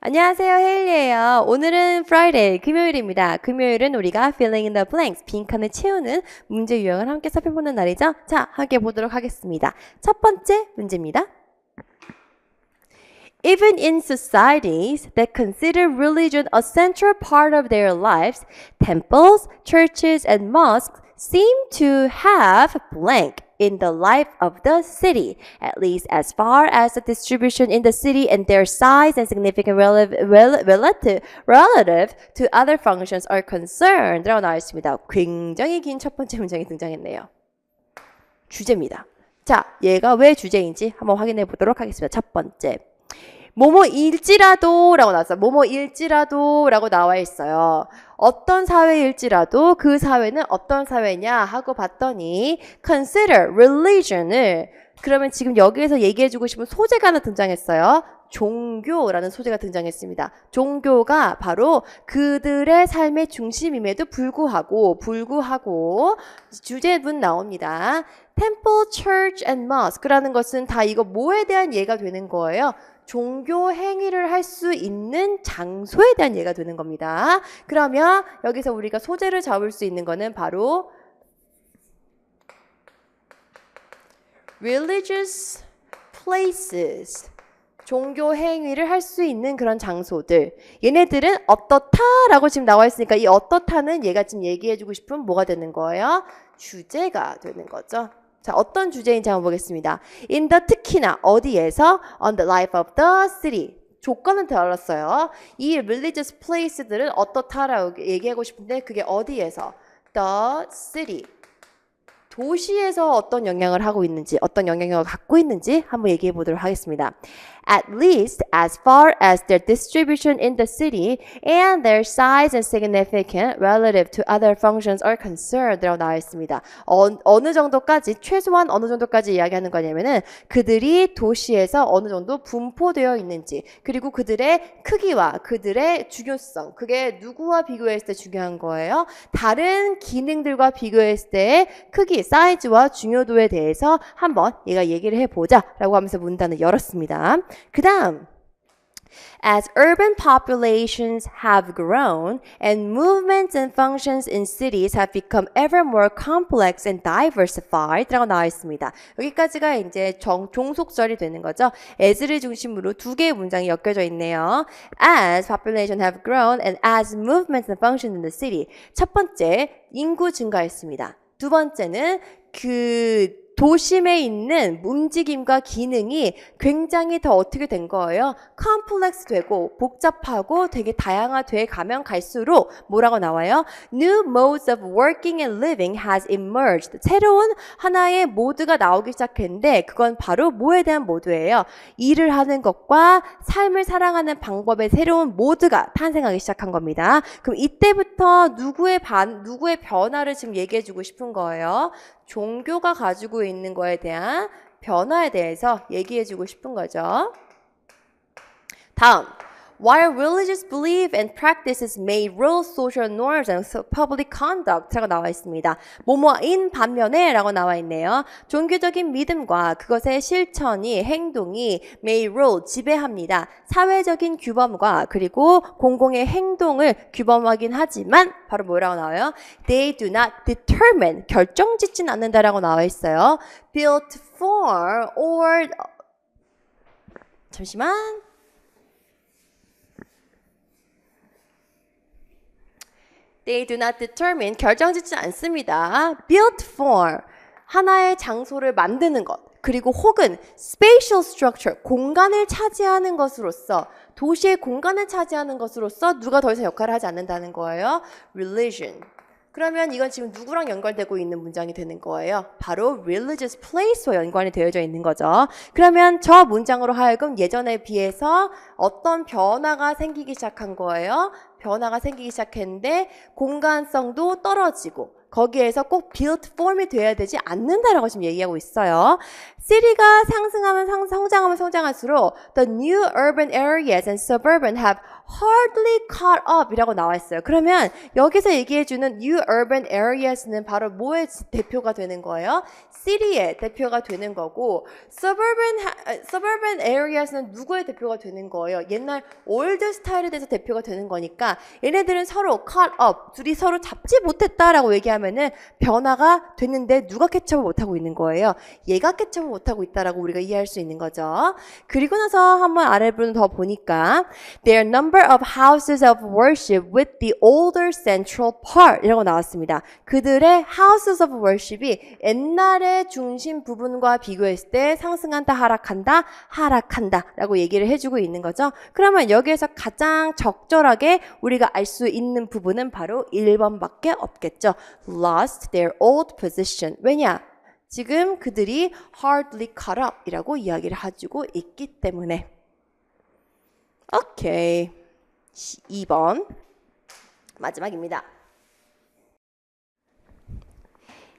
안녕하세요, 헤일리예요. 오늘은 Friday, 금요일입니다. 금요일은 우리가 filling in the blanks, 빈칸을 채우는 문제 유형을 함께 살펴보는 날이죠. 자, 함께 보도록 하겠습니다. 첫 번째 문제입니다. Even in societies that consider religion a central part of their lives, temples, churches, and mosques seem to have blank in the life of the city, at least as far as the distribution in the city and their size and significant rel- rel- relative, relative to other functions are concerned. 라고 나와 있습니다. 굉장히 긴 첫 번째 문장이 등장했네요. 주제입니다. 자, 얘가 왜 주제인지 한번 확인해 보도록 하겠습니다. 첫 번째. 뭐뭐일지라도 라고 나왔어요. 뭐뭐일지라도 라고 나와 있어요. 어떤 사회일지라도 그 사회는 어떤 사회냐 하고 봤더니 consider religion을 그러면 지금 여기에서 얘기해주고 싶은 소재가 하나 등장했어요. 종교라는 소재가 등장했습니다. 종교가 바로 그들의 삶의 중심임에도 불구하고 불구하고 주제문 나옵니다. Temple, Church and Mosque라는 것은 다 이거 뭐에 대한 예가 되는 거예요? 종교 행위를 할 수 있는 장소에 대한 예가 되는 겁니다. 그러면 여기서 우리가 소재를 잡을 수 있는 거는 바로 religious places. 종교 행위를 할 수 있는 그런 장소들. 얘네들은 어떻다라고 지금 나와 있으니까 이 어떻다는 얘가 지금 얘기해주고 싶은 뭐가 되는 거예요? 주제가 되는 거죠. 자, 어떤 주제인지 한번 보겠습니다. In the 특히나 어디에서 on the life of the city. 조건은 달랐어요. 이 religious place들은 어떻다라고 얘기하고 싶은데 그게 어디에서 the city. 도시에서 어떤 영향을 하고 있는지, 어떤 영향력을 갖고 있는지 한번 얘기해 보도록 하겠습니다. At least as far as their distribution in the city and their size and significant relative to other functions are concerned 라고 나와 있습니다. 어, 어느 정도까지, 최소한 어느 정도까지 이야기하는 거냐면은 그들이 도시에서 어느 정도 분포되어 있는지, 그리고 그들의 크기와 그들의 중요성, 그게 누구와 비교했을 때 중요한 거예요? 다른 기능들과 비교했을 때의 크기, 사이즈와 중요도에 대해서 한번 얘가 얘기를 해보자 라고 하면서 문단을 열었습니다. 그 다음 As urban populations have grown and movements and functions in cities have become ever more complex and diversified 라고 나와 있습니다. 여기까지가 이제 정, 종속절이 되는 거죠. as를 중심으로 두 개의 문장이 엮여져 있네요. As population have grown and as movements and functions in the city. 첫 번째, 인구 증가했습니다. 두 번째는 그 도심에 있는 움직임과 기능이 굉장히 더 어떻게 된 거예요? 컴플렉스 되고 복잡하고 되게 다양화돼 가면 갈수록 뭐라고 나와요? New modes of working and living has emerged. 새로운 하나의 모드가 나오기 시작했는데 그건 바로 뭐에 대한 모드예요? 일을 하는 것과 삶을 살아가는 방법의 새로운 모드가 탄생하기 시작한 겁니다. 그럼 이때부터 누구의 반, 누구의 변화를 지금 얘기해 주고 싶은 거예요? 종교가 가지고 있는 거에 대한 변화에 대해서 얘기해 주고 싶은 거죠. 다음. While religious belief and practices may rule social norms and public conduct라고 나와 있습니다. 뭐뭐인 반면에 라고 나와 있네요. 종교적인 믿음과 그것의 실천이 행동이 may rule 지배합니다. 사회적인 규범과 그리고 공공의 행동을 규범하긴 하지만 바로 뭐라고 나와요? They do not determine 결정짓진 않는다라고 나와 있어요. Built for or 잠시만. They do not determine 결정짓지 않습니다. Built for 하나의 장소를 만드는 것 그리고 혹은 spatial structure 공간을 차지하는 것으로서 도시의 공간을 차지하는 것으로서 누가 더 이상 역할을 하지 않는다는 거예요. Religion. 그러면 이건 지금 누구랑 연관되고 있는 문장이 되는 거예요? 바로 religious place와 연관이 되어져 있는 거죠. 그러면 저 문장으로 하여금 예전에 비해서 어떤 변화가 생기기 시작한 거예요? 변화가 생기기 시작했는데 공간성도 떨어지고 거기에서 꼭 built form이 돼야 되지 않는다라고 지금 얘기하고 있어요. city가 상승하면 상, 성장하면 성장할수록 the new urban areas and suburban have hardly caught up 이라고 나와 있어요. 그러면 여기서 얘기해주는 new urban areas는 바로 뭐의 대표가 되는 거예요? city의 대표가 되는 거고 suburban, 아, suburban areas는 누구의 대표가 되는 거예요? 옛날 old 스타일에 대해서 대표가 되는 거니까 얘네들은 서로 caught up, 둘이 서로 잡지 못했다라고 얘기하면은 변화가 됐는데 누가 캐치업을 못하고 있는 거예요? 얘가 캐치업을 못하고 있다라고 우리가 이해할 수 있는 거죠. 그리고 나서 한번 아래 부분 더 보니까 their number of houses of worship with the older central part 이라고 나왔습니다. 그들의 houses of worship이 옛날의 중심 부분과 비교했을 때 상승한다, 하락한다, 하락한다 라고 얘기를 해주고 있는 거죠. 그러면 여기에서 가장 적절하게 우리가 알 수 있는 부분은 바로 1번밖에 없겠죠. lost their old position. 왜냐? 지금 그들이 hardly caught up 이라고 이야기를 해주고 있기 때문에. 오케이. 2번. 마지막입니다.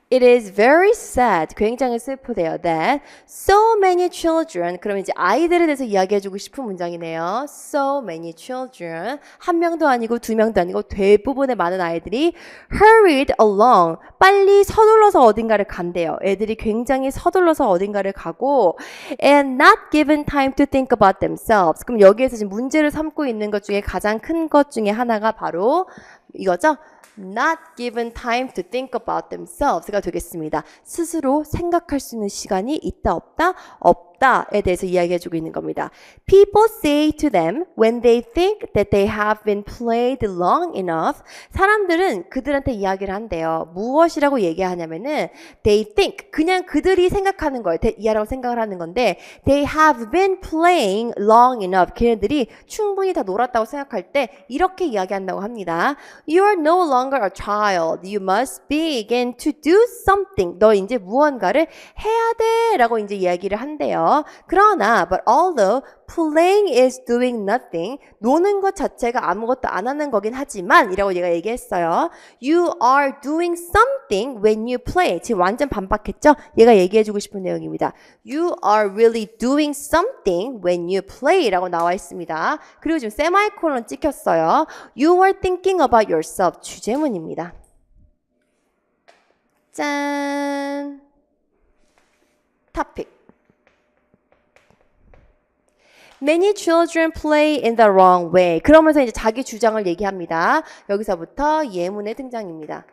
It is very sad. 굉장히 슬프대요. That so many children. 그럼 이제 아이들에 대해서 이야기해주고 싶은 문장이네요. So many children. 한 명도 아니고 두 명도 아니고 대부분의 많은 아이들이 hurried along. 빨리 서둘러서 어딘가를 간대요. 애들이 굉장히 서둘러서 어딘가를 가고 and not given time to think about themselves. 그럼 여기에서 지금 문제를 삼고 있는 것 중에 가장 큰 것 중에 하나가 바로 이거죠. not given time to think about themselves가 되겠습니다. 스스로 생각할 수 있는 시간이 있다 없다 없다 에 대해서 이야기해주고 있는 겁니다. People say to them when they think that they have been played long enough. 사람들은 그들한테 이야기를 한대요. 무엇이라고 얘기하냐면은 they think 그냥 그들이 생각하는 거예요. 이하라고 생각을 하는 건데 they have been playing long enough. 걔네들이 충분히 다 놀았다고 생각할 때 이렇게 이야기한다고 합니다. You are no longer a child. You must begin to do something. 너 이제 무언가를 해야 돼. 라고 이제 이야기를 한대요. 그러나, but although playing is doing nothing, 노는 것 자체가 아무것도 안 하는 거긴 하지만, 이라고 얘가 얘기했어요. You are doing something when you play. 지금 완전 반박했죠? 얘가 얘기해 주고 싶은 내용입니다. You are really doing something when you play. 라고 나와 있습니다. 그리고 지금 세마이콜론 찍혔어요. You are thinking about yourself. 주제문입니다. 짠. topic. Many children play in the wrong way. 그러면서 이제 자기 주장을 얘기합니다. 여기서부터 예문의 등장입니다.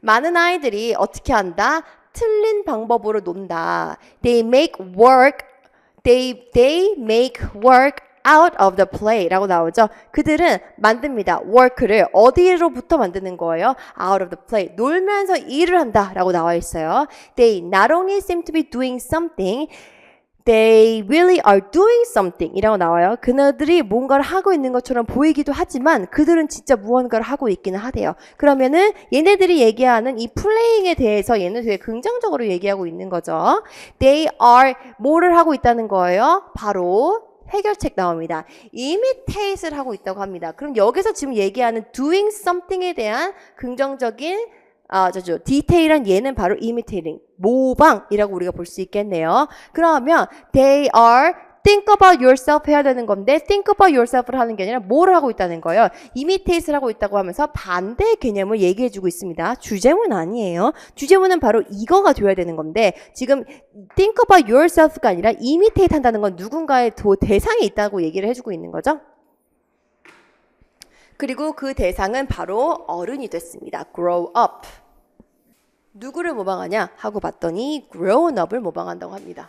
많은 아이들이 어떻게 한다? 틀린 방법으로 논다. They make work, they, they make work out of the play 라고 나오죠. 그들은 만듭니다. work를 어디로부터 만드는 거예요? out of the play. 놀면서 일을 한다 라고 나와 있어요. They not only seem to be doing something, They really are doing something 이라고 나와요. 그들이 뭔가를 하고 있는 것처럼 보이기도 하지만 그들은 진짜 무언가를 하고 있기는 하대요. 그러면은 얘네들이 얘기하는 이 플레잉에 대해서 얘는 되게 긍정적으로 얘기하고 있는 거죠. They are 뭐를 하고 있다는 거예요? 바로 해결책 나옵니다. imitate를 하고 있다고 합니다. 그럼 여기서 지금 얘기하는 doing something에 대한 긍정적인 아, 저죠. 디테일한 얘는 바로 imitating, 모방이라고 우리가 볼 수 있겠네요. 그러면 they are think about yourself 해야 되는 건데 think about yourself를 하는 게 아니라 뭘 하고 있다는 거예요. imitate를 하고 있다고 하면서 반대 개념을 얘기해 주고 있습니다. 주제문 아니에요. 주제문은 바로 이거가 돼야 되는 건데 지금 think about yourself가 아니라 imitate 한다는 건 누군가의 도 대상이 있다고 얘기를 해 주고 있는 거죠. 그리고 그 대상은 바로 어른이 됐습니다. grow up. 누구를 모방하냐 하고 봤더니 grown up을 모방한다고 합니다.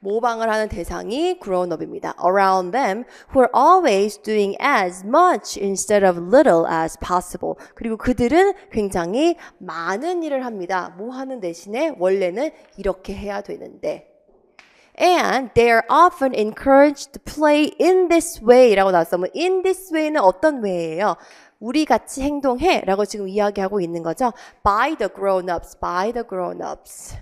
모방을 하는 대상이 grown up입니다. around them who are always doing as much instead of little as possible. 그리고 그들은 굉장히 많은 일을 합니다. 뭐 하는 대신에 원래는 이렇게 해야 되는데 And they are often encouraged to play in this way 라고 나왔어. 뭐 in this way는 어떤 way예요? 우리 같이 행동해 라고 지금 이야기하고 있는 거죠. By the grown-ups, by the grown-ups.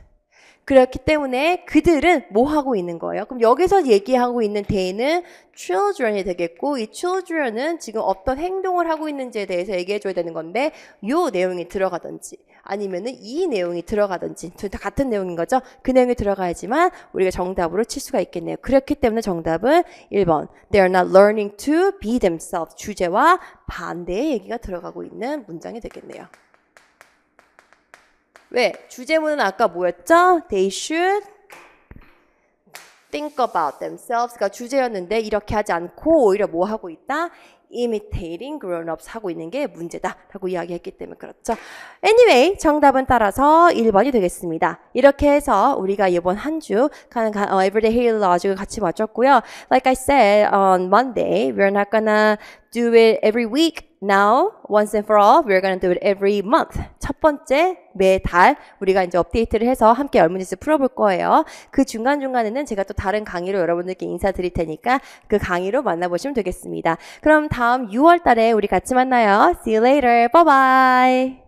그렇기 때문에 그들은 뭐 하고 있는 거예요? 그럼 여기서 얘기하고 있는 they는 children이 되겠고 이 children은 지금 어떤 행동을 하고 있는지에 대해서 얘기해 줘야 되는 건데 요 내용이 들어가든지 아니면은 이 내용이 들어가든지 둘 다 같은 내용인 거죠. 그 내용이 들어가야지만 우리가 정답으로 칠 수가 있겠네요. 그렇기 때문에 정답은 1번. They are not learning to be themselves. 주제와 반대의 얘기가 들어가고 있는 문장이 되겠네요. 왜? 주제문은 아까 뭐였죠? They should think about themselves가 주제였는데 이렇게 하지 않고 오히려 뭐 하고 있다? imitating grown-ups 하고 있는 게 문제다 라고 이야기했기 때문에 그렇죠. Anyway, 정답은 따라서 1번이 되겠습니다. 이렇게 해서 우리가 이번 한주 가는 어, Everyday Heal Logic을 같이 맞췄고요. Like I said on Monday, we're not gonna do it every week now, once and for all. We're gonna do it every month. 첫 번째 매달 우리가 이제 업데이트를 해서 함께 열문지수 풀어볼 거예요. 그 중간 중간에는 제가 또 다른 강의로 여러분들께 인사드릴 테니까 그 강의로 만나보시면 되겠습니다. 그럼 다음 6월 달에 우리 같이 만나요. See you later. Bye bye.